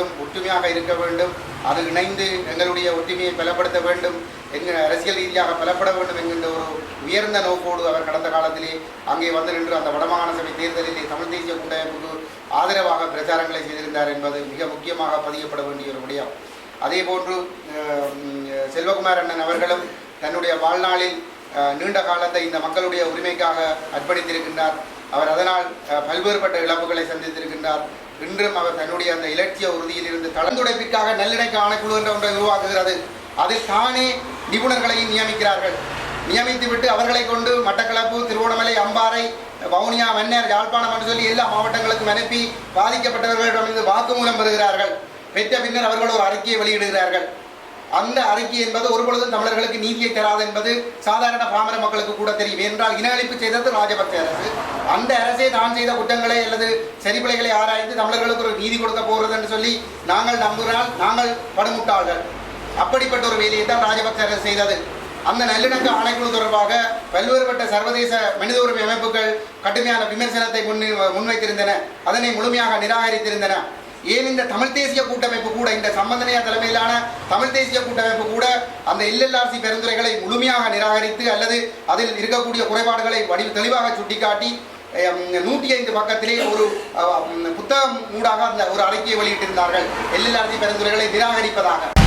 வடக்கும் ஒற்றுமையாக இருக்க வேண்டும் அது இணைந்து எங்களுடைய ஒற்றுமையை பலப்படுத்த வேண்டும் என்கிற அரசியல் ரீதியாக பலப்பட வேண்டும் என்கின்ற ஒரு உயர்ந்த நோக்கோடு அவர் கடந்த காலத்திலே அங்கே வந்து நின்று அந்த வடமாகாண சபை தேர்தலிலே தமிழ் தேசிய கூட்டமைப்புக்கு ஆதரவாக பிரச்சாரங்களை செய்திருந்தார் என்பது மிக முக்கியமாக பதியப்பட வேண்டிய ஒரு விடயம். அதே போன்று செல்வகுமார் அண்ணன் அவர்களும் தன்னுடைய வாழ்நாளில் நீண்ட காலத்தை இந்த மக்களுடைய உரிமைக்காக அர்ப்பணித்திருக்கின்றார். அவர் அதனால் பல்வேறுபட்ட இழப்புகளை சந்தித்திருக்கின்றார். இன்றும் அவர் தன்னுடைய அந்த இலட்சிய உறுதியில் இருந்து கலந்துடைப்பிற்காக நல்லிணக்க ஆணைக்குழு என்ற ஒன்றை உருவாக்குகிறது. அதில் தானே நிபுணர்களையும் நியமிக்கிறார்கள். நியமித்துவிட்டு அவர்களை கொண்டு மட்டக்களப்பு திருவோணமலை அம்பாறை வவுனியா மன்னர் யாழ்ப்பாணம் என்று சொல்லி எல்லா மாவட்டங்களுக்கும் அனுப்பி பாதிக்கப்பட்டவர்களிடமிருந்து வாக்குமூலம் பெறுகிறார்கள். பெற்ற பின்னர் அவர்கள் ஒரு அறிக்கையை வெளியிடுகிறார்கள். அந்த அறிக்கை என்பது ஒருபொழுதும் தமிழர்களுக்கு நீதியை தராது என்பது சாதாரண பாமர மக்களுக்கு கூட தெரியும். என்றால் இன அழிப்பு செய்தது ராஜபக்சே அரசு. தான் செய்த குற்றங்களை அல்லது சரிபிழைகளை ஆராய்ந்து தமிழர்களுக்கு ஒரு நீதி கொடுக்க போகிறது என்று சொல்லி நாங்கள் நம்புகிறால் நாங்கள் படுமுட்டாள்கள். அப்படிப்பட்ட ஒரு வேலையை தான் ராஜபக்ச அரசு செய்தது. அந்த நல்லிணக்க ஆணைக்குழு தொடர்பாக பல்வேறுபட்ட சர்வதேச மனித உரிமை அமைப்புகள் கடுமையான விமர்சனத்தை முன் முன்வைத்திருந்தன. அதனை முழுமையாக நிராகரித்திருந்தன. ஏன் இந்த தமிழ் தேசிய கூட்டமைப்பு கூட இந்த சம்பந்தனையா தலைமையிலான தமிழ் தேசிய கூட்டமைப்பு கூட அந்த எல்எல்ஆர்சி பரிந்துரைகளை முழுமையாக நிராகரித்து அல்லது அதில் இருக்கக்கூடிய குறைபாடுகளை வடி தெளிவாக சுட்டிக்காட்டி நூற்றி ஐந்து பக்கத்திலே ஒரு புத்தகம் ஊடாக அந்த ஒரு அறிக்கையை வெளியிட்டிருந்தார்கள். எல்எல்ஆர்சி பரிந்துரைகளை நிராகரிப்பதாக.